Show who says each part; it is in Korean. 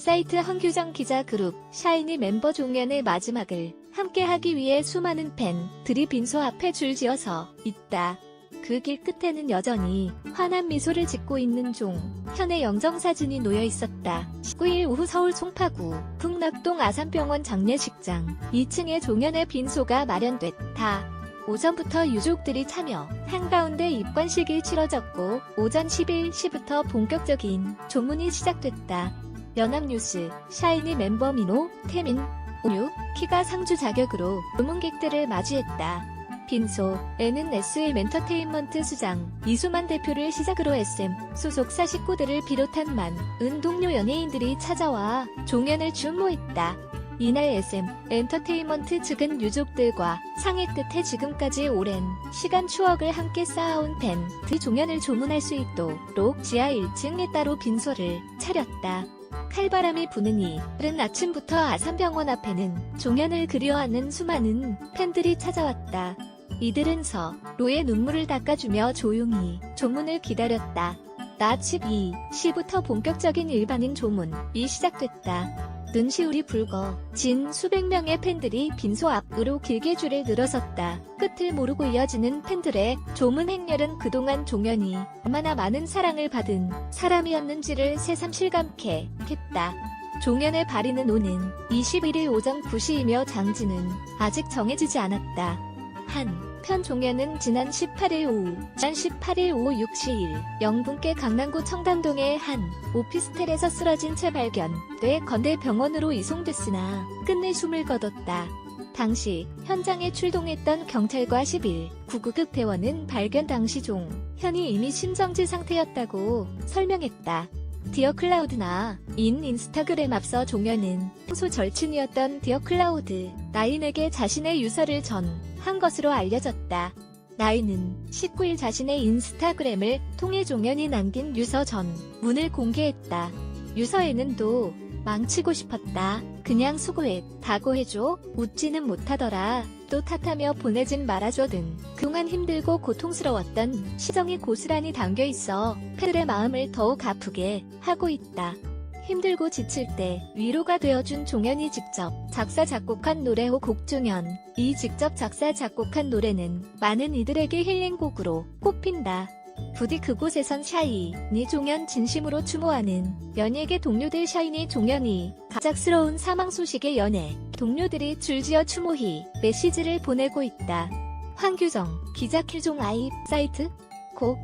Speaker 1: 인사이트 황규정 기자 그룹 샤이니 멤버 종현의 마지막을 함께하기 위해 수많은 팬들이 빈소 앞에 줄지어서 있다. 그 길 끝에는 여전히 환한 미소를 짓고 있는 종 현의 영정사진이 놓여 있었다. 19일 오후 서울 송파구 북락동 아산병원 장례식장 2층에 종현의 빈소가 마련됐다. 오전부터 유족들이 참여 한가운데 입관식이 치러졌고 오전 11시부터 본격적인 조문이 시작됐다. 연합뉴스 샤이니 멤버 민호, 태민, 오유, 키가 상주 자격으로 조문객들을 맞이했다. 빈소 에는 SM 엔터테인먼트 수장 이수만 대표를 시작으로 SM 소속사 식구들을 비롯한 많은 동료 연예인들이 찾아와 종연을 주모했다. 이날 SM 엔터테인먼트 측은 유족들과 상의 끝에 지금까지 오랜 시간 추억을 함께 쌓아온 팬그 종연을 조문할 수 있도록 지하 1층에 따로 빈소를 차렸다. 칼바람이 부는 이른 아침부터 아산병원 앞에는 종연을 그리워하는 수많은 팬들이 찾아왔다. 이들은 서로의 눈물을 닦아주며 조용히 조문을 기다렸다. 낮 12시부터 본격적인 일반인 조문이 시작됐다. 눈시울이 붉어 진 수백 명의 팬들이 빈소 앞으로 길게 줄을 늘어섰다. 끝을 모르고 이어지는 팬들의 조문 행렬은 그동안 종현이 얼마나 많은 사랑을 받은 사람이었는지를 새삼 실감케 했다. 종현의 발인은 오는 21일 오전 9시이며 장지는 아직 정해지지 않았다. 한 편 종현은 지난 18일 오후, 지난 18일 오후 6시 1 영분께 강남구 청담동의 한 오피스텔에서 쓰러진 채 발견돼 건대 병원으로 이송됐으나 끝내 숨을 거뒀다. 당시 현장에 출동했던 경찰과 11 구급급 대원은 발견 당시 종 현이 이미 심정지 상태였다고 설명했다. 디어 클라우드나 인 인스타그램 앞서 종현은 평소 절친이었던 디어 클라우드 나인에게 자신의 유서를 전한 것으로 알려졌다. 나인은 19일 자신의 인스타그램을 통해 종현이 남긴 유서 전 문을 공개했다. 유서에는 또 망치고 싶었다. 그냥 수고해. 다고 해줘. 웃지는 못하더라. 또 탓하며 보내진 말아줘 등 그동안 힘들고 고통스러웠던 시정이 고스란히 담겨 있어 팬들의 마음을 더욱 아프게 하고 있다. 힘들고 지칠 때 위로가 되어준 종현이 직접 작사 작곡한 노래호 곡종현 이 직접 작사 작곡한 노래는 많은 이들에게 힐링곡으로 꼽힌다. 부디 그곳에선 샤이니 종현 진심으로 추모하는 연예계 동료들 샤이니 종현이 갑작스러운 사망 소식에 연예 동료들이 줄지어 추모히 메시지를 보내고 있다. 황규정 기자 킬종 아이 사이트 곡